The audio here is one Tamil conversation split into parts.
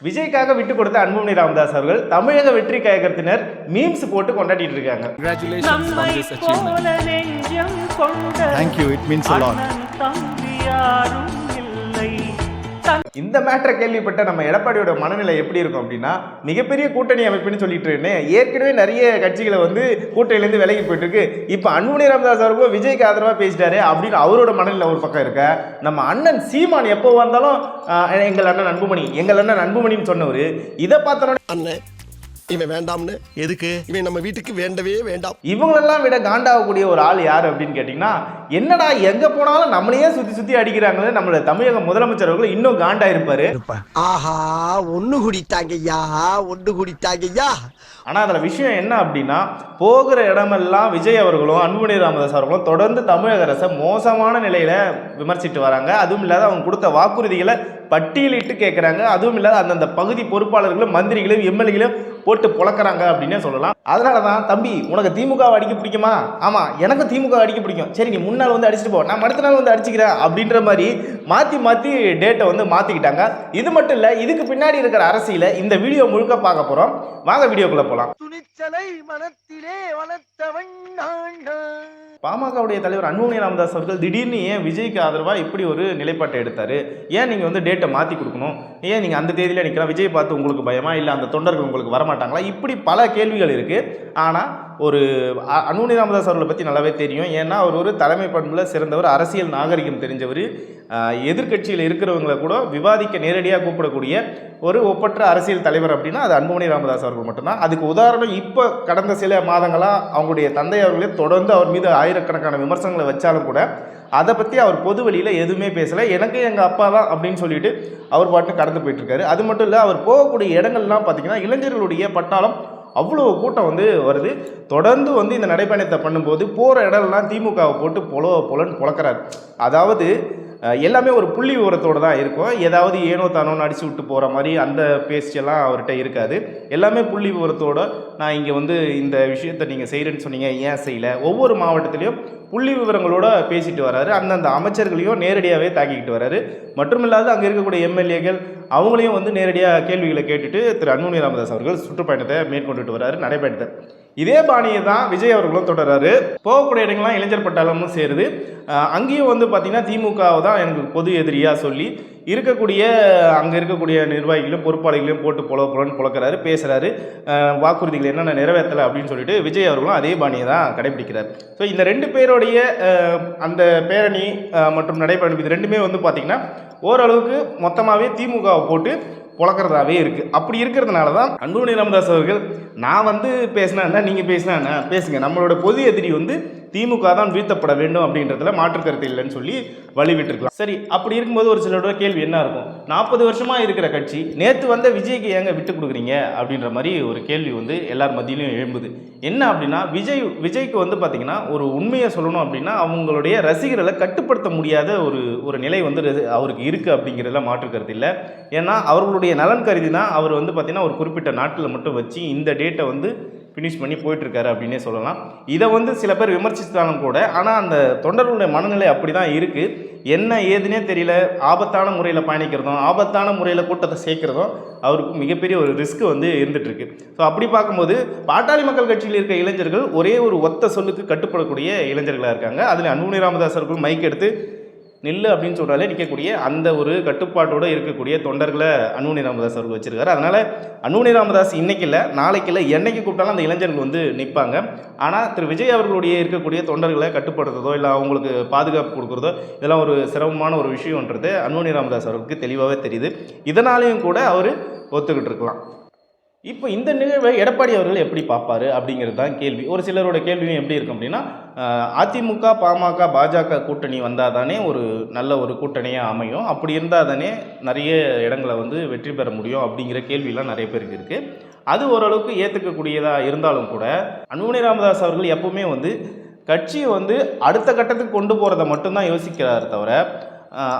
விஜய்க்காக விட்டு கொடுத்த அன்புமணி ராமதாஸ் அவர்கள் தமிழக வெற்றி கழகத்தினர் மீம்ஸ் போட்டு கொண்டாடிட்டு இருக்காங்க Thank you. It means a lot. இந்த மேட்டரை கேள்விப்பட்ட நம்ம எடப்பாடியோட மனநிலை எப்படி இருக்கும் அப்படின்னா மிகப்பெரிய கூட்டணி அமைப்புன்னு சொல்லிட்டு இருந்தேன் ஏற்கனவே நிறைய கட்சிகளை வந்து கூட்டணியிலேருந்து விலகி போயிட்டு இருக்கு இப்போ அன்புமணி ராமதாஸ் அவர்களும் விஜய்க்கு ஆதரவாக பேசிட்டாரு அப்படின்னு அவரோட மனநிலை ஒரு பக்கம் இருக்க? நம்ம அண்ணன் சீமான் எப்போ வந்தாலும் எங்கள் அண்ணன் அன்புமணி எங்கள் அண்ணன் அன்புமணின்னு சொன்னவர். இதை பார்த்தோன்னே அண்ணே இவன் வேண்டாம்னு. எதுக்கு? இவன் நம்ம வீட்டுக்கு வேண்டவே வேண்டாம். இவங்களெல்லாம் விட காண்டாகக்கூடிய ஒரு ஆள் யார் அப்படின்னு கேட்டிங்கன்னா என்னடா எங்கே போனாலும் நம்மளையே சுற்றி சுற்றி அடிக்கிறாங்களே நம்மளோட தமிழக முதலமைச்சர் அவர்கள் இன்னும் காண்டா இருப்பாரு ஆஹா ஒண்ணு குடித்தாங்கய்யா ஒண்ணு குடித்தாங்கய்யா ஆனால் அதில் விஷயம் என்ன அப்படின்னா போகிற இடமெல்லாம் விஜய் அவர்களும் அன்புமணி ராமதாஸ் அவர்களும் தொடர்ந்து தமிழக அரசை மோசமான நிலையில் விமர்சித்து வராங்க. அதுவும் இல்லாத அவங்க கொடுத்த வாக்குறுதிகளை பட்டியலிட்டு கேட்குறாங்க அதுவும் இல்லாத அந்தந்த பகுதி பொறுப்பாளர்களும் மந்திரிகளையும் எம்எல்ஏகளையும் போட்டு புழக்கிறாங்க அப்படின்னே சொல்லலாம். அதனால தான் தம்பி உனக்கு திமுக அடிக்க பிடிக்குமா? ஆமாம் எனக்கு திமுக அடிக்க பிடிக்கும். சரி நீ முன்னாள் வந்து அடிச்சுட்டு போ. நான் அடுத்த நாள் வந்து அடிச்சுக்கிறேன் அப்படின்ற மாதிரி மாற்றி மாற்றி டேட்டை வந்து மாற்றிக்கிட்டாங்க இது மட்டும் இல்லை இதுக்கு பின்னாடி இருக்கிற அரசியலை இந்த வீடியோ முழுக்க பார்க்க போகிறோம் வாங்க வீடியோக்குள்ளே போகலாம் துணிச்சலை மனத்திலே வளர்த்தவன் பாமகவுடைய தலைவர் அன்புமணி ராமதாஸ் அவர்கள் திடீர்னு ஏன் விஜய்க்கு ஆதரவாக இப்படி ஒரு நிலைப்பாட்டை எடுத்தார்? ஏன் நீங்கள் வந்து டேட்டை மாற்றி கொடுக்கணும்? ஏன் நீங்கள் அந்த தேதியில் நிற்கலாம் விஜய் பார்த்து உங்களுக்கு பயமா? இல்லை அந்த தொண்டர்கள் உங்களுக்கு மாட்டாங்களா? இப்படி பல கேள்விகள் இருக்குது ஆனால் ஒரு அ- ராமதாஸ் அவர்களை பற்றி நல்லாவே தெரியும். ஏன்னா அவர் ஒரு தலைமை பண்பில் சிறந்தவர் அரசியல் நாகரிகம் தெரிஞ்சவர். எதிர்க்கட்சியில் இருக்கிறவங்களை கூட விவாதிக்க நேரடியாக கூப்பிடக்கூடிய ஒரு ஒப்பற்ற அரசியல் தலைவர் அப்படின்னா அது அன்புமணி ராமதாஸ் அவர்கள் மட்டும்தான். அதுக்கு உதாரணம் இப்போ கடந்த சில மாதங்களாக அவங்களுடைய தந்தை அவர்களே தொடர்ந்து அவர் மீது ஆயிரக்கணக்கான விமர்சனங்களை வச்சாலும் கூட அதை பற்றி அவர் பொது வெளியில் எதுவுமே பேசலை. எனக்கு எங்கள் அப்பா தான் அப்படின்னு சொல்லிட்டு அவர் பாட்டு கடந்து போயிட்டுருக்காரு. அது மட்டும் இல்லை அவர் போகக்கூடிய இடங்கள்லாம் பார்த்திங்கன்னா இளைஞர்களுடைய பட்டாளம் அவ்வளோ கூட்டம் வந்து வருது. தொடர்ந்து வந்து இந்த நடைப்பயணத்தை பண்ணும்போது போகிற இடம்லாம் திமுகவை போட்டு பொல பொலன்னு புழக்கிறார் அதாவது எல்லாமே ஒரு புள்ளி விவரத்தோடு தான் இருக்கும். ஏதாவது ஏனோ தானோன்னு அடிச்சு விட்டு போகிற மாதிரி அந்த பேஸ்டெல்லாம் அவர்கிட்ட இருக்காது. எல்லாமே புள்ளி விவரத்தோட நான் இங்கே வந்து இந்த விஷயத்தை நீங்கள் செய்கிறேன்னு சொன்னீங்க ஏன் செய்யலை? ஒவ்வொரு மாவட்டத்திலையும் புள்ளி விவரங்களோட பேசிட்டு வராரு. அந்தந்த அமைச்சர்களையும் நேரடியாகவே தாக்கிக்கிட்டு வராரு. இல்லாத அங்கே இருக்கக்கூடிய எம்எல்ஏக்கள் அவங்களையும் வந்து நேரடியாக கேள்விகளை கேட்டுட்டு திரு அன்புமணி ராமதாஸ் அவர்கள் சுற்றுப்பயணத்தை மேற்கொண்டுட்டு வராரு நடைபயணத்தை. இதே பாணியை தான் விஜய் அவர்களும் தொடர்றாரு. போகக்கூடிய இடங்கள்லாம் இளைஞர் பட்டாளமும் சேருது. அங்கேயும் வந்து பார்த்திங்கன்னா திமுகவை தான் எனக்கு பொது எதிரியாக சொல்லி இருக்கக்கூடிய அங்கே இருக்கக்கூடிய நிர்வாகிகளையும் பொறுப்பாளிகளையும் போட்டு பொல புலன்னு புழக்கிறாரு பேசுகிறாரு வாக்குறுதிகள் என்னென்ன நிறைவேற்றலை அப்படின்னு சொல்லிட்டு விஜய் அவர்களும் அதே பாணியை தான் கடைபிடிக்கிறார். ஸோ இந்த ரெண்டு பேருடைய அந்த பேரணி மற்றும் நடைபயணம் இது ரெண்டுமே வந்து பார்த்திங்கன்னா ஓரளவுக்கு மொத்தமாகவே திமுகவை போட்டு புழக்கிறதாவே இருக்குது அப்படி இருக்கிறதுனால தான் அன்புமணி ராமதாஸ் அவர்கள் நான் வந்து பேசினா என்ன நீங்கள் பேசினா என்ன? பேசுங்க. நம்மளோட பொது எதிரி வந்து திமுக தான் வீழ்த்தப்பட வேண்டும் அப்படின்றதுல மாற்று கருத்து இல்லைன்னு சொல்லி வழிவிட்டுருக்கலாம். சரி அப்படி இருக்கும்போது ஒரு சிலரோட கேள்வி என்ன இருக்கும்? நாற்பது வருஷமாக இருக்கிற கட்சி நேற்று வந்த விஜய்க்கு ஏங்க விட்டு கொடுக்குறீங்க? அப்படின்ற மாதிரி ஒரு கேள்வி வந்து எல்லார் மத்தியிலும் எழும்புது. என்ன அப்படின்னா விஜய் விஜய்க்கு வந்து பார்த்திங்கன்னா ஒரு உண்மையை சொல்லணும் அப்படின்னா அவங்களுடைய ரசிகர்களை கட்டுப்படுத்த முடியாத ஒரு ஒரு நிலை வந்து அவருக்கு இருக்குது அப்படிங்கிறதுல மாற்று கருத்து இல்லை. ஏன்னா அவர்களுடைய நலன் கருதி தான் அவர் வந்து பார்த்திங்கன்னா ஒரு குறிப்பிட்ட நாட்டில் மட்டும் வச்சு இந்த டேட்டை வந்து ஃபினிஷ் பண்ணி போயிட்டுருக்காரு அப்படின்னே சொல்லலாம். இதை வந்து சில பேர் விமர்சித்தாலும் கூட ஆனால் அந்த தொண்டர்களுடைய மனநிலை அப்படி தான் இருக்குது என்ன ஏதுனே தெரியல. ஆபத்தான முறையில் பயணிக்கிறதும் ஆபத்தான முறையில் கூட்டத்தை சேர்க்குறதும் அவருக்கு மிகப்பெரிய ஒரு ரிஸ்க் வந்து இருந்துகிட்ருக்கு ஸோ அப்படி பார்க்கும்போது பாட்டாளி மக்கள் கட்சியில் இருக்க இளைஞர்கள் ஒரே ஒரு ஒத்த சொல்லுக்கு கட்டுப்படக்கூடிய இளைஞர்களாக இருக்காங்க. அதில் அன்புமணி ராமதாஸ் அவர்கள் மைக் எடுத்து நில்லு அப்படின்னு சொல்கிறாலே நிற்கக்கூடிய அந்த ஒரு கட்டுப்பாட்டோடு இருக்கக்கூடிய தொண்டர்களை அன்புமணி ராமதாஸ் அவர்கள் வச்சுருக்காரு. அதனால் அன்புமணி ராமதாஸ் இன்றைக்கி இல்லை நாளைக்கு இல்லை என்றைக்கு கூப்பிட்டாலும் அந்த இளைஞர்கள் வந்து நிற்பாங்க ஆனால் திரு விஜய் அவர்களுடைய இருக்கக்கூடிய தொண்டர்களை கட்டுப்படுத்துறதோ இல்லை அவங்களுக்கு பாதுகாப்பு கொடுக்குறதோ இதெல்லாம் ஒரு சிரமமான ஒரு விஷயன்றது அன்புமணி ராமதாஸ் அவர்களுக்கு தெளிவாகவே தெரியுது. இதனாலேயும் கூட அவர் ஒத்துக்கிட்டு இருக்கலாம். இப்போ இந்த நிகழ்வை எடப்பாடி அவர்கள் எப்படி பார்ப்பாரு அப்படிங்கிறது தான் கேள்வி. ஒரு சிலரோட கேள்வியும் எப்படி இருக்கும் அப்படின்னா அதிமுக பாமக பாஜக கூட்டணி வந்தால் தானே ஒரு நல்ல ஒரு கூட்டணியாக அமையும். அப்படி இருந்தால் தானே நிறைய இடங்களை வந்து வெற்றி பெற முடியும் அப்படிங்கிற கேள்வியெலாம் நிறைய பேருக்கு இருக்குது அது ஓரளவுக்கு ஏற்றுக்கக்கூடியதாக இருந்தாலும் கூட அன்புமணி ராமதாஸ் அவர்கள் எப்பவுமே வந்து கட்சியை வந்து அடுத்த கட்டத்துக்கு கொண்டு போகிறத மட்டும்தான் யோசிக்கிறார் தவிர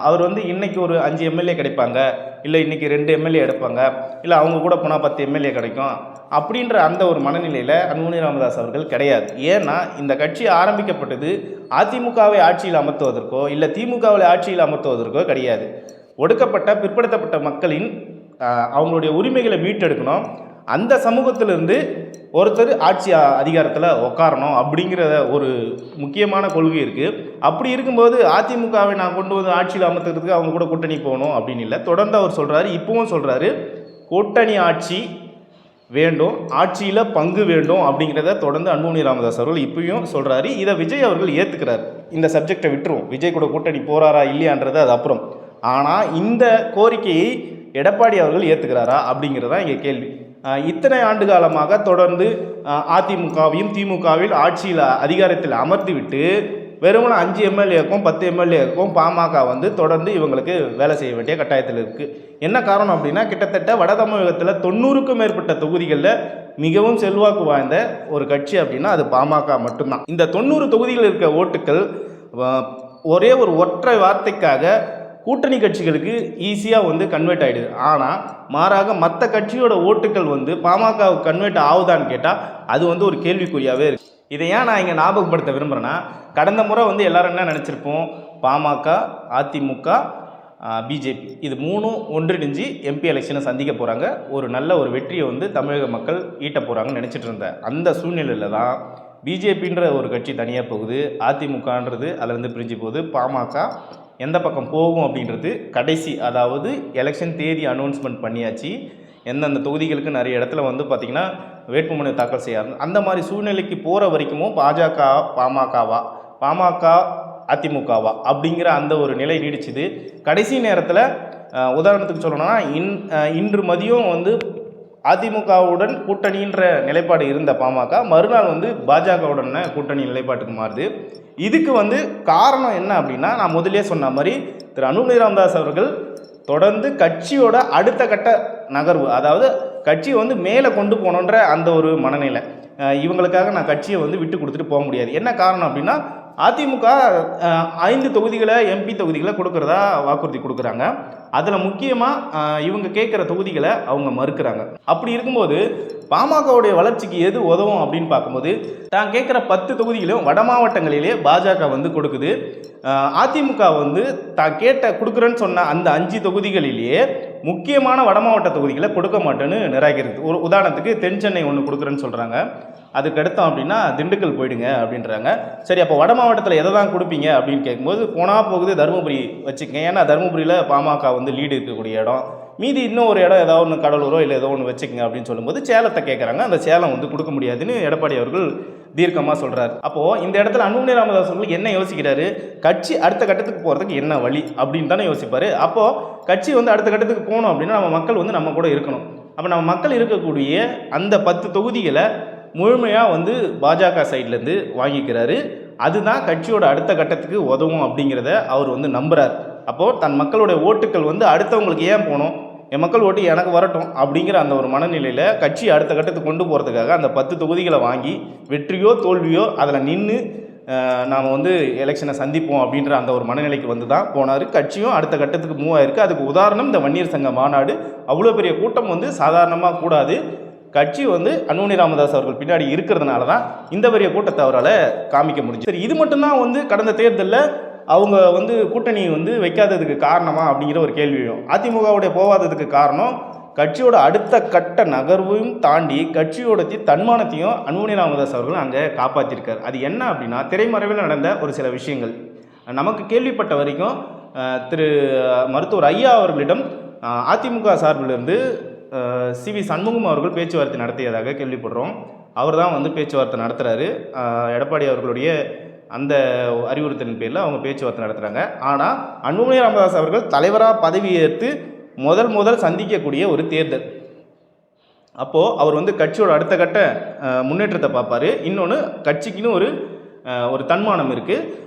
அவர் வந்து இன்றைக்கி ஒரு அஞ்சு எம்எல்ஏ கிடைப்பாங்க இல்லை இன்றைக்கி ரெண்டு எம்எல்ஏ எடுப்பாங்க இல்லை அவங்க கூட போனால் பத்து எம்எல்ஏ கிடைக்கும் அப்படின்ற அந்த ஒரு மனநிலையில் அன்புமணி ராமதாஸ் அவர்கள் கிடையாது. ஏன்னா இந்த கட்சி ஆரம்பிக்கப்பட்டது அதிமுகவை ஆட்சியில் அமர்த்துவதற்கோ இல்லை திமுகவை ஆட்சியில் அமர்த்துவதற்கோ கிடையாது. ஒடுக்கப்பட்ட பிற்படுத்தப்பட்ட மக்களின் அவங்களுடைய உரிமைகளை மீட்டெடுக்கணும் அந்த சமூகத்திலிருந்து ஒருத்தர் ஆட்சி அதிகாரத்தில் உட்காரணும் அப்படிங்கிற ஒரு முக்கியமான கொள்கை இருக்குது அப்படி இருக்கும்போது அதிமுகவை நான் கொண்டு வந்து ஆட்சியில் அமர்த்துறதுக்கு அவங்க கூட கூட்டணி போகணும் அப்படின்னு இல்லை. தொடர்ந்து அவர் சொல்கிறாரு இப்பவும் சொல்கிறாரு கூட்டணி ஆட்சி வேண்டும் ஆட்சியில் பங்கு வேண்டும் அப்படிங்கிறத தொடர்ந்து அன்புமணி ராமதாஸ் அவர்கள் இப்பயும் சொல்கிறாரு இதை விஜய் அவர்கள் ஏற்றுக்கிறார் இந்த சப்ஜெக்டை விட்டுருவோம் விஜய் கூட கூட்டணி போகிறாரா இல்லையான்றது அது அப்புறம். ஆனால் இந்த கோரிக்கையை எடப்பாடி அவர்கள் ஏற்றுக்கிறாரா அப்படிங்கிறதான் இங்கே கேள்வி. இத்தனை ஆண்டு காலமாக தொடர்ந்து அதிமுகவையும் திமுகவில் ஆட்சியில் அதிகாரத்தில் அமர்த்திவிட்டு வெறும் அஞ்சு எம்எல்ஏக்கும் பத்து எம்எல்ஏக்கும் பாமக வந்து தொடர்ந்து இவங்களுக்கு வேலை செய்ய வேண்டிய கட்டாயத்தில் இருக்குது என்ன காரணம் அப்படின்னா கிட்டத்தட்ட வட தமிழகத்தில் தொண்ணூறுக்கும் மேற்பட்ட தொகுதிகளில் மிகவும் செல்வாக்கு வாய்ந்த ஒரு கட்சி அப்படின்னா அது பாமக மட்டும்தான். இந்த தொண்ணூறு தொகுதியில் இருக்க ஓட்டுக்கள் வ- ஒரே ஒரு ஒற்றை வார்த்தைக்காக கூட்டணி கட்சிகளுக்கு ஈஸியாக வந்து கன்வெர்ட் ஆகிடுது ஆனால் மாறாக மற்ற கட்சியோட ஓட்டுக்கள் வந்து பாமகவுக்கு கன்வெர்ட் ஆகுதான்னு கேட்டால் அது வந்து ஒரு கேள்விக்குறியாகவே இருக்குது இதை ஏன் நான் இங்கே ஞாபகப்படுத்த விரும்புகிறேன்னா கடந்த முறை வந்து எல்லோரும் என்ன நினச்சிருப்போம்? பாமக அதிமுக பிஜேபி இது மூணும் ஒன்றிணைஞ்சு எம்பி எலெக்ஷனை சந்திக்க போகிறாங்க ஒரு நல்ல ஒரு வெற்றியை வந்து தமிழக மக்கள் ஈட்ட போகிறாங்கன்னு நினச்சிட்டு இருந்தேன். அந்த சூழ்நிலையில் தான் பிஜேபின்ற ஒரு கட்சி தனியாக போகுது அதிமுகன்றது அதுலேருந்து பிரிஞ்சு போகுது பாமக எந்த பக்கம் போகும் அப்படின்றது கடைசி அதாவது எலெக்ஷன் தேதி அனௌன்ஸ்மெண்ட் பண்ணியாச்சு. எந்தெந்த தொகுதிகளுக்கு நிறைய இடத்துல வந்து பார்த்திங்கன்னா வேட்புமனு தாக்கல் செய்யாது அந்த மாதிரி சூழ்நிலைக்கு போகிற வரைக்குமோ பாஜக பாமகவா பாமக அதிமுகவா அப்படிங்கிற அந்த ஒரு நிலை நீடிச்சுது. கடைசி நேரத்தில் உதாரணத்துக்கு சொல்லணும்னா இன் இன்று மதியம் வந்து அதிமுகவுடன் கூட்டணின்ற நிலைப்பாடு இருந்த பாமக மறுநாள் வந்து பாஜகவுடன் கூட்டணி நிலைப்பாட்டுக்கு மாறுது. இதுக்கு வந்து காரணம் என்ன அப்படின்னா நான் முதலே சொன்ன மாதிரி திரு அனுமதி ராமதாஸ் அவர்கள் தொடர்ந்து கட்சியோட அடுத்த கட்ட நகர்வு அதாவது கட்சியை வந்து மேலே கொண்டு போகணுன்ற அந்த ஒரு மனநிலை இவங்களுக்காக நான் கட்சியை வந்து விட்டு கொடுத்துட்டு போக முடியாது. என்ன காரணம் அப்படின்னா அதிமுக ஐந்து தொகுதிகளை எம்பி தொகுதிகளை கொடுக்குறதா வாக்குறுதி கொடுக்குறாங்க. அதில் முக்கியமாக இவங்க கேட்குற தொகுதிகளை அவங்க மறுக்கிறாங்க. அப்படி இருக்கும்போது பாமகவுடைய வளர்ச்சிக்கு எது உதவும் அப்படின்னு பார்க்கும்போது தான் கேட்குற பத்து தொகுதிகளையும் வட மாவட்டங்களிலே பாஜக வந்து கொடுக்குது. அதிமுக வந்து தான் கேட்ட கொடுக்குறேன்னு சொன்ன அந்த அஞ்சு தொகுதிகளிலேயே முக்கியமான வட மாவட்ட தொகுதிகளை கொடுக்க மாட்டேன்னு நிராகரிக்குது. ஒரு உதாரணத்துக்கு தென் சென்னை ஒன்று கொடுக்குறேன்னு சொல்கிறாங்க அதுக்கு அடுத்தோம் அப்படின்னா திண்டுக்கல் போயிடுங்க அப்படின்றாங்க. சரி அப்போ வட மாவட்டத்தில் எதை தான் கொடுப்பீங்க அப்படின்னு கேட்கும்போது போனால் போகுது தருமபுரி வச்சுக்கங்க. ஏன்னா தருமபுரியில் பாமக வந்து லீடு இருக்கக்கூடிய இடம். மீதி இன்னும் ஒரு இடம் ஏதாவது ஒன்று கடலூரோ இல்லை ஏதோ ஒன்று வச்சுக்கோங்க அப்படின்னு சொல்லும்போது சேலத்தை கேட்குறாங்க அந்த சேலம் வந்து கொடுக்க முடியாதுன்னு எடப்பாடி அவர்கள் தீர்க்கமாக சொல்கிறார் அப்போது இந்த இடத்துல அன்புமணி ராமதாஸ் அவர்கள் என்ன யோசிக்கிறாரு? கட்சி அடுத்த கட்டத்துக்கு போகிறதுக்கு என்ன வழி? அப்படின்னு தானே யோசிப்பார். அப்போது கட்சி வந்து அடுத்த கட்டத்துக்கு போகணும் அப்படின்னா நம்ம மக்கள் வந்து நம்ம கூட இருக்கணும். அப்போ நம்ம மக்கள் இருக்கக்கூடிய அந்த பத்து தொகுதிகளை முழுமையாக வந்து பாஜக சைட்லேருந்து வாங்கிக்கிறாரு. அதுதான் கட்சியோட அடுத்த கட்டத்துக்கு உதவும் அப்படிங்கிறத அவர் வந்து நம்புகிறார் அப்போது தன் மக்களுடைய ஓட்டுக்கள் வந்து அடுத்தவங்களுக்கு ஏன் போகணும்? என் மக்கள் ஓட்டு எனக்கு வரட்டும் அப்படிங்கிற அந்த ஒரு மனநிலையில் கட்சி அடுத்த கட்டத்துக்கு கொண்டு போகிறதுக்காக அந்த பத்து தொகுதிகளை வாங்கி வெற்றியோ தோல்வியோ அதில் நின்று நாம் வந்து எலெக்ஷனை சந்திப்போம் அப்படின்ற அந்த ஒரு மனநிலைக்கு வந்து தான் போனார். கட்சியும் அடுத்த கட்டத்துக்கு மூவ் ஆயிருக்கு. அதுக்கு உதாரணம் இந்த வன்னியர் சங்க மாநாடு. அவ்வளோ பெரிய கூட்டம் வந்து சாதாரணமாக கூடாது. கட்சி வந்து அன்புமணி ராமதாஸ் அவர்கள் பின்னாடி இருக்கிறதுனால தான் இந்த பெரிய கூட்டத்தை அவரால் காமிக்க முடிஞ்சு சரி இது மட்டும்தான் வந்து கடந்த தேர்தலில் அவங்க வந்து கூட்டணி வந்து வைக்காததுக்கு காரணமா அப்படிங்கிற ஒரு கேள்வியும் அதிமுகவுடைய போகாததுக்கு காரணம் கட்சியோட அடுத்த கட்ட நகர்வையும் தாண்டி கட்சியோட தன்மானத்தையும் அன்புமணி ராமதாஸ் அவர்கள் அங்கே காப்பாற்றிருக்கார் அது என்ன அப்படின்னா திரைமறைவில் நடந்த ஒரு சில விஷயங்கள். நமக்கு கேள்விப்பட்ட வரைக்கும் திரு மருத்துவர் ஐயா அவர்களிடம் அதிமுக சார்பிலிருந்து சி வி சண்முகம் அவர்கள் பேச்சுவார்த்தை நடத்தியதாக கேள்விப்படுறோம். அவர் தான் வந்து பேச்சுவார்த்தை நடத்துகிறாரு எடப்பாடி அவர்களுடைய அந்த அறிவுறுத்தலின் பேரில் அவங்க பேச்சுவார்த்தை நடத்துகிறாங்க ஆனால் அன்புமணி ராமதாஸ் அவர்கள் தலைவராக பதவியேற்று முதல் முதல் சந்திக்கக்கூடிய ஒரு தேர்தல். அப்போது அவர் வந்து கட்சியோட அடுத்த கட்ட முன்னேற்றத்தை பார்ப்பாரு. இன்னொன்று கட்சிக்குன்னு ஒரு ஒரு தன்மானம் இருக்குது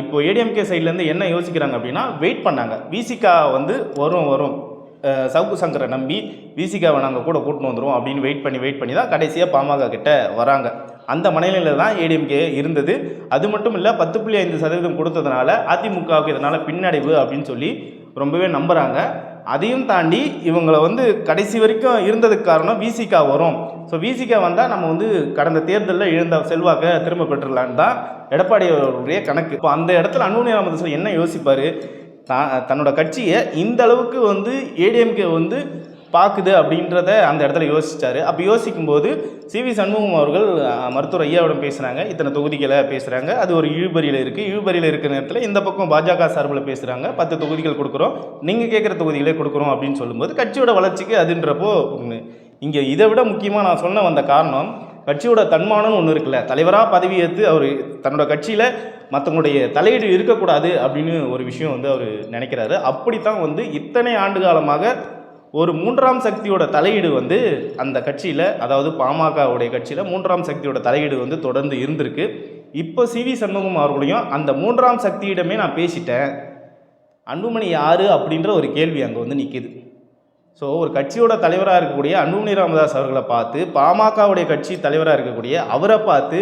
இப்போ ஏடிஎம்கே சைட்லேருந்து என்ன யோசிக்கிறாங்க அப்படின்னா வெயிட் பண்ணாங்க. விசிகா வந்து வரும் வரும். சவுக்கு சங்கரை நம்பி விசிகாவை நாங்கள் கூட கூட்டின்னு வந்துடுவோம் அப்படின்னு வெயிட் பண்ணி வெயிட் பண்ணி தான் கடைசியாக பாமக கிட்ட வராங்க. அந்த மனநிலையில் தான் ஏடிஎம்கே இருந்தது. அது மட்டும் இல்லை பத்து புள்ளி ஐந்து சதவீதம் கொடுத்ததுனால அதிமுகவுக்கு இதனால் பின்னடைவு அப்படின்னு சொல்லி ரொம்பவே நம்புகிறாங்க அதையும் தாண்டி இவங்களை வந்து கடைசி வரைக்கும் இருந்ததுக்கு காரணம் விசிகா வரும். ஸோ விசிகா வந்தால் நம்ம வந்து கடந்த தேர்தலில் இழந்த செல்வாக்கை திரும்ப பெற்றுடலான்னு தான் எடப்பாடி அவருடைய கணக்கு. இப்போ அந்த இடத்துல அன்புமணி ராமதாஸ் என்ன யோசிப்பார்? தான் தன்னோட கட்சியை இந்த அளவுக்கு வந்து ஏடிஎம்கே வந்து பார்க்குது அப்படின்றத அந்த இடத்துல யோசித்தார் அப்போ யோசிக்கும்போது சிவி சண்முகம் அவர்கள் மருத்துவர் ஐயாவிடம் பேசுகிறாங்க இத்தனை தொகுதிகளை பேசுகிறாங்க அது ஒரு இழுபறியில் இருக்குது இழுபறியில் இருக்கிற நேரத்தில் இந்த பக்கம் பாஜக சார்பில் பேசுகிறாங்க பத்து தொகுதிகள் கொடுக்குறோம். நீங்கள் கேட்குற தொகுதிகளே கொடுக்குறோம் அப்படின்னு சொல்லும்போது கட்சியோட வளர்ச்சிக்கு அதுன்றப்போ இங்கே இதை விட முக்கியமாக நான் சொன்ன வந்த காரணம் கட்சியோட தன்மானம்னு ஒன்று இருக்குல்ல. தலைவராக பதவி ஏற்று அவர் தன்னோட கட்சியில் மற்றவங்களுடைய தலையீடு இருக்கக்கூடாது அப்படின்னு ஒரு விஷயம் வந்து அவர் நினைக்கிறாரு. அப்படித்தான் வந்து இத்தனை ஆண்டு காலமாக ஒரு மூன்றாம் சக்தியோட தலையீடு வந்து அந்த கட்சியில் அதாவது பாமகவுடைய கட்சியில் மூன்றாம் சக்தியோட தலையீடு வந்து தொடர்ந்து இருந்திருக்கு. இப்போ சி வி சண்முகம் அவர்களையும் அந்த மூன்றாம் சக்தியிடமே நான் பேசிட்டேன். அன்புமணி யாரு அப்படின்ற ஒரு கேள்வி அங்கே வந்து நிற்கிது ஸோ ஒரு கட்சியோட தலைவராக இருக்கக்கூடிய அன்புமணி ராமதாஸ் அவர்களை பார்த்து பாமகவுடைய கட்சி தலைவராக இருக்கக்கூடிய அவரை பார்த்து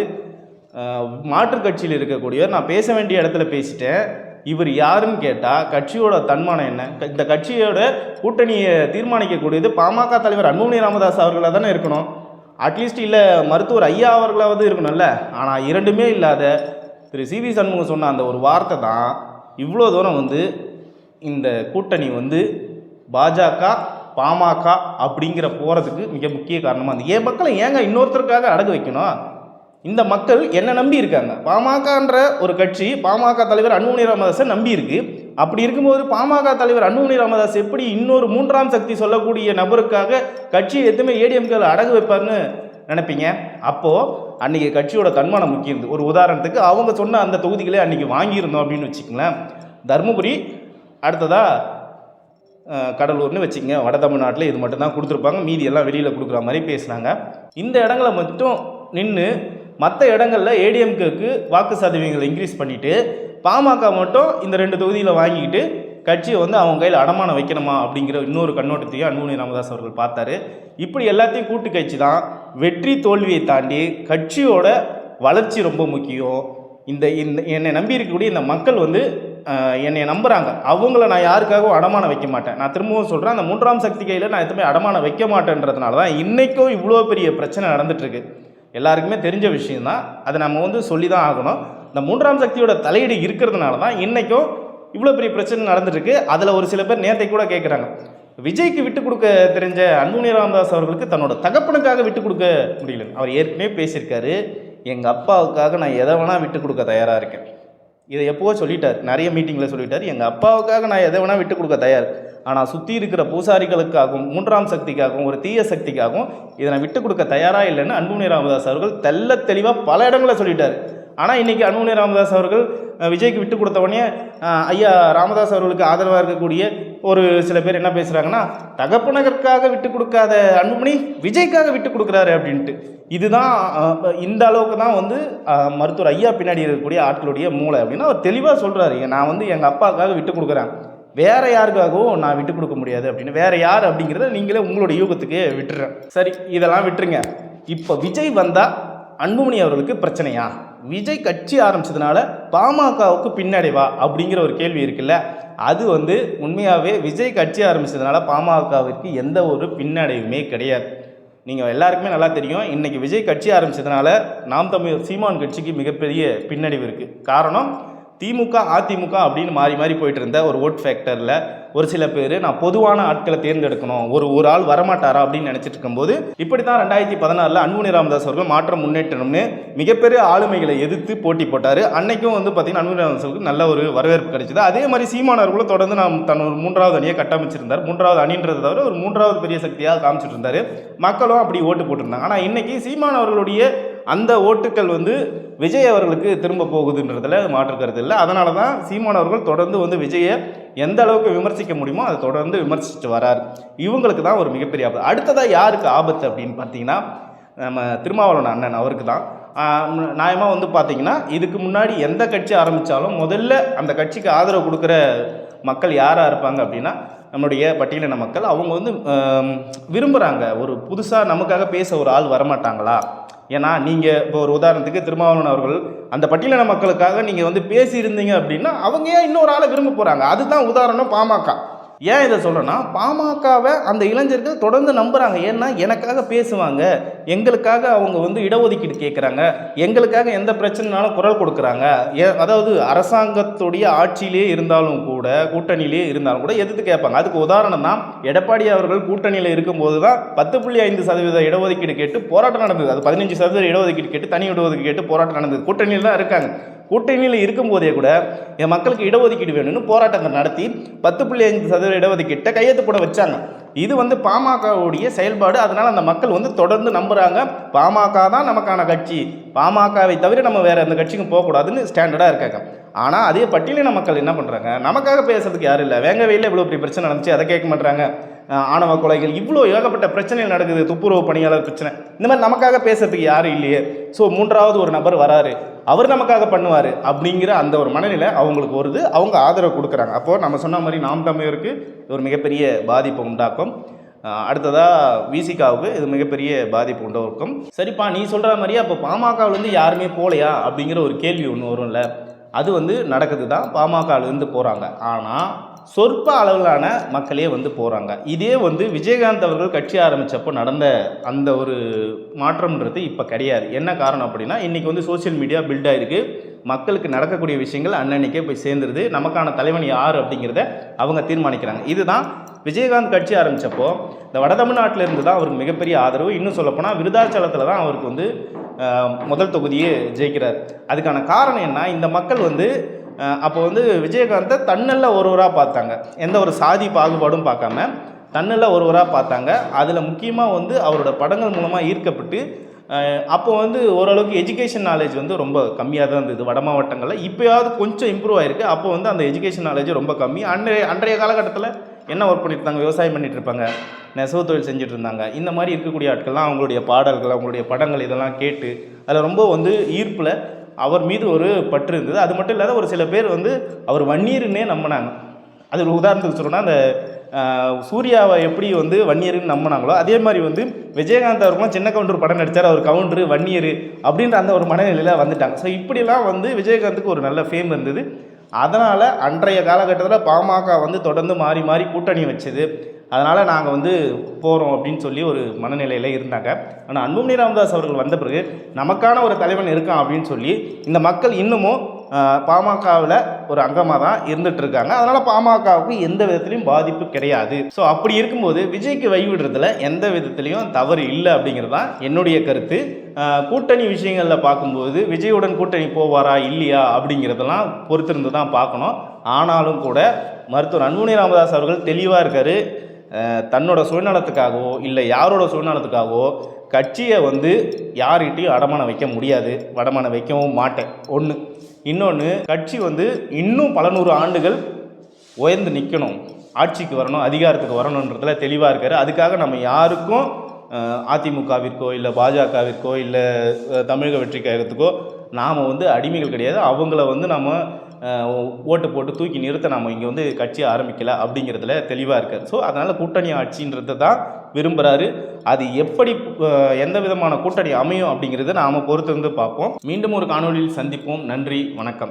மாற்றுக் கட்சியில் இருக்கக்கூடிய நான் பேச வேண்டிய இடத்துல பேசிட்டேன். இவர் யாருன்னு கேட்டால் கட்சியோட தன்மானம் என்ன? க- இந்த கட்சியோட கூட்டணியை தீர்மானிக்கக்கூடியது பாமக தலைவர் அன்புமணி ராமதாஸ் அவர்களாக தானே இருக்கணும். அட்லீஸ்ட் இல்லை மருத்துவர் ஐயா அவர்களாவது இருக்கணும்ல. ஆனால் இரண்டுமே இல்லாத திரு சிவி சண்முகம் சொன்ன அந்த ஒரு வார்த்தை தான் இவ்வளோ தூரம் வந்து இந்த கூட்டணி வந்து பாஜக பாமக அப்படிங்கிற போகிறதுக்கு மிக முக்கிய காரணமாக இருந்தது. என் பக்கம் ஏங்க இன்னொருத்தருக்காக அடகு வைக்கணும்? இந்த மக்கள் என்ன நம்பி இருக்காங்க. பாமகன்ற ஒரு கட்சி பாமக தலைவர் அன்புமணி ராமதாஸை நம்பி இருக்கு. அப்படி இருக்கும்போது பாமக தலைவர் அன்புமணி ராமதாஸ் எப்படி இன்னொரு மூன்றாம் சக்தி சொல்லக்கூடிய நபருக்காக கட்சியை எதுவுமே ஏடிஎம்கே அடகு வைப்பார்னு நினைப்பீங்க? அப்போது அன்றைக்கி கட்சியோட தன்மானம் முக்கியம் ஒரு உதாரணத்துக்கு அவங்க சொன்ன அந்த தொகுதிகளே அன்றைக்கி வாங்கியிருந்தோம் அப்படின்னு வச்சுக்கங்களேன். தருமபுரி அடுத்ததாக கடலூர்னு வச்சுக்கங்க. வட தமிழ்நாட்டில் இது மட்டும் தான் கொடுத்துருப்பாங்க. மீதி எல்லாம் வெளியில் கொடுக்குற மாதிரி பேசுனாங்க இந்த இடங்களை மட்டும் நின்று மற்ற இடங்களில் ஏடிஎம்கேக்கு வாக்கு சதவீதங்களை இன்க்ரீஸ் பண்ணிவிட்டு பாமக மட்டும் இந்த ரெண்டு தொகுதியில் வாங்கிக்கிட்டு கட்சியை வந்து அவங்க கையில் அடமானம் வைக்கணுமா அப்படிங்கிற இன்னொரு கண்ணோட்டத்தையும் அன்புமணி ராமதாஸ் அவர்கள் பார்த்தாரு. இப்படி எல்லாத்தையும் கூட்டு கட்சி தான் வெற்றி தோல்வியை தாண்டி கட்சியோட வளர்ச்சி ரொம்ப முக்கியம். இந்த இந்த என்னை நம்பி இருக்கக்கூடிய இந்த மக்கள் வந்து என்னை நம்புகிறாங்க அவங்கள நான் யாருக்காகவும் அடமானம் வைக்க மாட்டேன். நான் திரும்பவும் சொல்கிறேன் அந்த மூன்றாம் சக்தி கையில் நான் எதுவுமே அடமானம் வைக்க மாட்டேன்றதுனால தான் இன்றைக்கும் இவ்வளோ பெரிய பிரச்சனை நடந்துட்டுருக்கு எல்லாருக்குமே தெரிஞ்ச விஷயந்தான் அதை நம்ம வந்து சொல்லி தான் ஆகணும். இந்த மூன்றாம் சக்தியோட தலையீடு இருக்கிறதுனால தான் இன்றைக்கும் இவ்வளோ பெரிய பிரச்சனை நடந்துட்டுருக்கு. அதில் ஒரு சில பேர் நேத்தை கூட கேட்குறாங்க விஜய்க்கு விட்டு கொடுக்க தெரிஞ்ச அன்புமணி ராமதாஸ் அவர்களுக்கு தன்னோட தகப்பனுக்காக விட்டு கொடுக்க முடியல. அவர் ஏற்கனவே பேசியிருக்காரு. எங்கள் அப்பாவுக்காக நான் எதை வேணால் விட்டு கொடுக்க தயாராக இருக்கேன். இதை எப்போவோ சொல்லிட்டார். நிறைய மீட்டிங்கில் சொல்லிட்டார். எங்கள் அப்பாவுக்காக நான் எதை வேணால் விட்டு கொடுக்க தயார். ஆனால் சுற்றி இருக்கிற பூசாரிகளுக்காகவும் மூன்றாம் சக்திக்காகவும் ஒரு தீய சக்திக்காகவும் இதை நான் விட்டு கொடுக்க தயாராக இல்லைன்னு அன்புமணி ராமதாஸ் அவர்கள் தெள்ள தெளிவாக பல இடங்களில் சொல்லிட்டார். ஆனால் இன்றைக்கி அன்புமணி ராமதாஸ் அவர்கள் விஜய்க்கு விட்டு கொடுத்த உடனே ஐயா ராமதாஸ் அவர்களுக்கு ஆதரவாக இருக்கக்கூடிய ஒரு சில பேர் என்ன பேசுகிறாங்கன்னா தகப்பனகருக்காக விட்டு கொடுக்காத அன்புமணி விஜய்க்காக விட்டு கொடுக்குறாரு அப்படின்ட்டு. இதுதான் இந்த அளவுக்கு தான் வந்து மருத்துவர் ஐயா பின்னாடி இருக்கக்கூடிய ஆட்களுடைய மூளை அப்படின்னு அவர் தெளிவாக சொல்கிறாரு நான் வந்து எங்கள் அப்பாவுக்காக விட்டு கொடுக்குறேன். வேறு யாருக்காகவும் நான் விட்டு கொடுக்க முடியாது அப்படின்னு. வேறு யார் அப்படிங்கிறத நீங்களே உங்களுடைய யூகத்துக்கு விட்டுறேன். சரி இதெல்லாம் விட்டுருங்க. இப்போ விஜய் வந்தால் அன்புமணி அவர்களுக்கு பிரச்சனையா? விஜய் கட்சி ஆரம்பிச்சதுனால பாமகவுக்கு பின்னடைவா அப்படிங்கிற ஒரு கேள்வி இருக்குல்ல? அது வந்து உண்மையாகவே விஜய் கட்சி ஆரம்பிச்சதுனால பாமகவிற்கு எந்த ஒரு பின்னடைவுமே கிடையாது. நீங்கள் எல்லாருக்குமே நல்லா தெரியும். இன்றைக்கி விஜய் கட்சி ஆரம்பிச்சதுனால நாம் தமிழ் சீமான் கட்சிக்கு மிகப்பெரிய பின்னடைவு இருக்குது காரணம் திமுக அதிமுக அப்படின்னு மாறி மாறி போயிட்டு இருந்த ஒரு ஓட் ஃபேக்டரில் ஒரு சில பேர் நான் பொதுவான ஆட்களை தேர்ந்தெடுக்கணும் ஒரு ஒரு ஆள் வரமாட்டாரா அப்படின்னு நினச்சிட்டு இருக்கும்போது இப்படி தான் ரெண்டாயிரத்தி பதினாறில் அன்புனி ராமதாஸ் அவர்கள் மாற்றம் முன்னேற்றம்னு மிகப்பெரிய ஆளுமைகளை எதிர்த்து போட்டி போட்டார். அன்னைக்கும் வந்து பார்த்திங்கன்னா அன்புனி ராமதாஸ் நல்ல ஒரு வரவேற்பு கிடைச்சது. அதே மாதிரி சீமானவர்களும் தொடர்ந்து நாம் தன் ஒரு மூன்றாவது அணியை கட்டமைச்சிருந்தார். மூன்றாவது அணின்றதை தவிர ஒரு மூன்றாவது பெரிய சக்தியாக காமிச்சிட்டு இருந்தார் மக்களும் அப்படி ஓட்டு போட்டிருந்தாங்க. ஆனால் இன்னைக்கு சீமானவர்களுடைய அந்த ஓட்டுக்கள் வந்து விஜய் அவர்களுக்கு திரும்ப போகுதுன்றதில் மாற்று கருத்து இல்லை. அதனால தான் சீமான் அவர்கள் தொடர்ந்து வந்து விஜயை எந்த அளவுக்கு விமர்சிக்க முடியுமோ அதை தொடர்ந்து விமர்சிச்சுட்டு வரார். இவங்களுக்கு தான் ஒரு மிகப்பெரிய ஆபத்து. அடுத்ததாக யாருக்கு ஆபத்து அப்படின்னு பார்த்தீங்கன்னா நம்ம திருமாவளவன் அண்ணன் அவருக்கு தான். நியாயமாக வந்து பார்த்தீங்கன்னா இதுக்கு முன்னாடி எந்த கட்சி ஆரம்பித்தாலும் முதல்ல அந்த கட்சிக்கு ஆதரவு கொடுக்குற மக்கள் யாராக இருப்பாங்க அப்படின்னா நம்முடைய பட்டியலின மக்கள் அவங்க வந்து விரும்புகிறாங்க ஒரு புதுசாக நமக்காக பேச ஒரு ஆள் வரமாட்டாங்களா? ஏன்னா நீங்கள் இப்போ ஒரு உதாரணத்துக்கு திருமாவளவன் அவர்கள் அந்த பட்டியலின மக்களுக்காக நீங்கள் வந்து பேசியிருந்தீங்க அப்படின்னா அவங்க ஏன் இன்னொரு ஆளை விரும்ப போகிறாங்க அதுதான் உதாரணம் பாமக. ஏன் இதை சொல்கிறேன்னா பாமகவை அந்த இளைஞர்கள் தொடர்ந்து நம்புகிறாங்க ஏன்னா எனக்காக பேசுவாங்க. எங்களுக்காக அவங்க வந்து இடஒதுக்கீடு கேட்குறாங்க எங்களுக்காக எந்த பிரச்சனைனாலும் குரல் கொடுக்குறாங்க. அதாவது அரசாங்கத்துடைய ஆட்சியிலே இருந்தாலும் கூட கூட்டணியிலே இருந்தாலும் கூட எதிர்த்து கேட்பாங்க. அதுக்கு உதாரணம் தான் எடப்பாடி அவர்கள் கூட்டணியில் இருக்கும்போது தான் பத்து புள்ளி ஐந்து சதவீத இடஒதுக்கீடு கேட்டு போராட்டம் நடந்தது. அது பதினஞ்சு சதவீத இடஒதுக்கீடு கேட்டு தனி இடஒதுக்கீடு கேட்டு போராட்டம் நடந்தது. கூட்டணியில் தான் இருக்காங்க. கூட்டணியில் இருக்கும்போதே கூட என் மக்களுக்கு இடஒதுக்கீடு வேணும்னு போராட்டங்கள் நடத்தி பத்து புள்ளி ஐந்து சதவீத இடஒதுக்கீட்டை கையெழுத்து போட வச்சாங்க. இது வந்து பாமகவுடைய செயல்பாடு. அதனால் அந்த மக்கள் வந்து தொடர்ந்து நம்புகிறாங்க பாமக தான் நமக்கான கட்சி. பாமகவை தவிர நம்ம வேறு எந்த கட்சிக்கும் போகக்கூடாதுன்னு ஸ்டாண்டர்டாக இருக்காங்க. ஆனால் அதே பட்டியலின மக்கள் என்ன பண்ணுறாங்க நமக்காக பேசுறதுக்கு யாரும் இல்லை. வேங்க வெயில இவ்வளோ பெரிய பிரச்சனை நடந்துச்சு. அதை கேட்க மாட்டாங்க ஆணவ கொலைகள் இவ்வளோ ஏகப்பட்ட பிரச்சனைகள் நடக்குது துப்புரவு பணியாளர் பிரச்சனை. இந்த மாதிரி நமக்காக பேசுறதுக்கு யாரும் இல்லையே. ஸோ மூன்றாவது ஒரு நபர் வராரு. அவர் நமக்காக பண்ணுவார் அப்படிங்கிற அந்த ஒரு மனநிலை அவங்களுக்கு வருது. அவங்க ஆதரவு கொடுக்குறாங்க. அப்போது நம்ம சொன்ன மாதிரி நாம் தமிழருக்கு ஒரு மிகப்பெரிய பாதிப்பை உண்டாக்கும். அடுத்ததாக விசிகாவுக்கு இது மிகப்பெரிய பாதிப்பு உண்டாக்கும். சரிப்பா நீ சொல்கிற மாதிரியே அப்போ பாமகவிலேருந்து யாருமே போகலையா அப்படிங்கிற ஒரு கேள்வி ஒன்று வரும்ல. அது வந்து நடக்குது தான் பாமகலேருந்து போகிறாங்க ஆனால் சொற்ப அளவிலான மக்களே வந்து போகிறாங்க இதே வந்து விஜயகாந்த் அவர்கள் கட்சி ஆரம்பித்தப்போ நடந்த அந்த ஒரு மாற்றம்ன்றது இப்போ கிடையாது. என்ன காரணம் அப்படின்னா இன்றைக்கி வந்து சோஷியல் மீடியா பில்ட் ஆகிருக்கு மக்களுக்கு நடக்கக்கூடிய விஷயங்கள் அன்னன்னைக்கே போய் சேர்ந்துருது. நமக்கான தலைவன் யார் அப்படிங்கிறத அவங்க தீர்மானிக்கிறாங்க. இதுதான் விஜயகாந்த் கட்சி ஆரம்பித்தப்போ இந்த வட தமிழ்நாட்டிலேருந்து தான் அவருக்கு மிகப்பெரிய ஆதரவு. இன்னும் சொல்லப்போனால் விருதாச்சலத்தில் தான் அவருக்கு வந்து முதல் தொகுதியே ஜெயிக்கிறார். அதுக்கான காரணம் என்ன? இந்த மக்கள் வந்து அப்போ வந்து விஜயகாந்தை தன்னல்ல ஒருவராக பார்த்தாங்க. எந்த ஒரு சாதி பாகுபாடும் பார்க்காம தன்னல்ல ஒருவராக பார்த்தாங்க. அதில் முக்கியமாக வந்து அவரோட படங்கள் மூலமாக ஈர்க்கப்பட்டு அப்போது அப்போ வந்து ஓரளவுக்கு எஜுகேஷன் நாலேஜ் வந்து ரொம்ப கம்மியாக தான் இருந்தது வட மாவட்டங்களில். இப்போயாவது கொஞ்சம் இம்ப்ரூவ் ஆயிருக்கு. அப்போ வந்து அந்த எஜுகேஷன் நாலேஜ் ரொம்ப கம்மி. அன்றைய அன்றைய காலகட்டத்தில் என்ன ஒர்க் பண்ணிட்டு இருந்தாங்க விவசாயம் பண்ணிட்டு இருப்பாங்க நெசவு தொழில் செஞ்சுட்டு இருந்தாங்க இந்த மாதிரி இருக்கக்கூடிய ஆட்கள்லாம் அவங்களுடைய பாடல்கள் அவங்களுடைய படங்கள் இதெல்லாம் கேட்டு அதில் ரொம்ப வந்து ஈர்ப்பில் அவர் மீது ஒரு பற்று இருந்தது. அது மட்டும் இல்லாத ஒரு சில பேர் வந்து அவர் வன்னியர்னே நம்பினாங்க. அது ஒரு உதாரணத்துக்கு சொல்லணும்னா அந்த சூர்யாவை எப்படி வந்து வன்னியர்னு நம்பினாங்களோ அதே மாதிரி வந்து விஜயகாந்த் அவர்களும் சின்ன கவுண்டர் படம் நடித்தார் அவர் கவுண்டரு வன்னியர் அப்படின்ற அந்த ஒரு மனநிலையில் வந்துட்டாங்க. ஸோ இப்படிலாம் வந்து விஜயகாந்துக்கு ஒரு நல்ல ஃபேம் இருந்தது. அதனால் அன்றைய காலகட்டத்தில் பாமக வந்து தொடர்ந்து மாறி மாறி கூட்டணி வச்சது. அதனால் நாங்கள் வந்து போகிறோம் அப்படின்னு சொல்லி ஒரு மனநிலையில் இருந்தாங்க. ஆனால் அன்புமணி ராமதாஸ் அவர்கள் வந்த பிறகு நமக்கான ஒரு தலைவன் இருக்கான் அப்படின்னு சொல்லி இந்த மக்கள் இன்னமும் பாமகவில் ஒரு அங்கமாக தான் இருந்துகிட்ருக்காங்க அதனால் பாமகவுக்கு எந்த விதத்துலையும் பாதிப்பு கிடையாது. ஸோ அப்படி இருக்கும்போது விஜய்க்கு வைவிடுறதுல எந்த விதத்துலையும் தவறு இல்லை அப்படிங்கிறது தான் என்னுடைய கருத்து. கூட்டணி விஷயங்களில் பார்க்கும்போது விஜயுடன் கூட்டணி போவாரா இல்லையா அப்படிங்கிறதெல்லாம் பொறுத்திருந்து தான் பார்க்கணும். ஆனாலும் கூட மருத்துவர் அன்புமணி ராமதாஸ் அவர்கள் தெளிவாக இருக்கார். தன்னோட சுயநலத்துக்காகவோ இல்லை யாரோட சுயநலத்துக்காகவோ கட்சியை வந்து யார்கிட்டையும் அடமானம் வைக்க முடியாது. அடமானம் வைக்கவும் மாட்டேன். ஒன்று இன்னொன்று கட்சி வந்து இன்னும் பல நூறு ஆண்டுகள் உயர்ந்து நிற்கணும் ஆட்சிக்கு வரணும் அதிகாரத்துக்கு வரணுன்றதுல தெளிவாக இருக்காரு. அதுக்காக நம்ம யாருக்கும் அதிமுகவிற்கோ இல்லை பாஜகவிற்கோ இல்லை தமிழக வெற்றி கழகத்துக்கோ நாம் வந்து அடிமைகள் கிடையாது. அவங்கள வந்து நம்ம ஓட்டு போட்டு தூக்கி நிறுத்த நம்ம இங்கே வந்து கட்சி ஆரம்பிக்கல அப்படிங்கிறதுல தெளிவாக இருக்கார். ஸோ அதனால் கூட்டணி ஆட்சின்றது தான் விரும்புகிறாரு அது எப்படி எந்த விதமான கூட்டணி அமையும் அப்படிங்கிறத நாம் பொறுத்திருந்து பார்ப்போம். மீண்டும் ஒரு காணொளியில் சந்திப்போம். நன்றி வணக்கம்.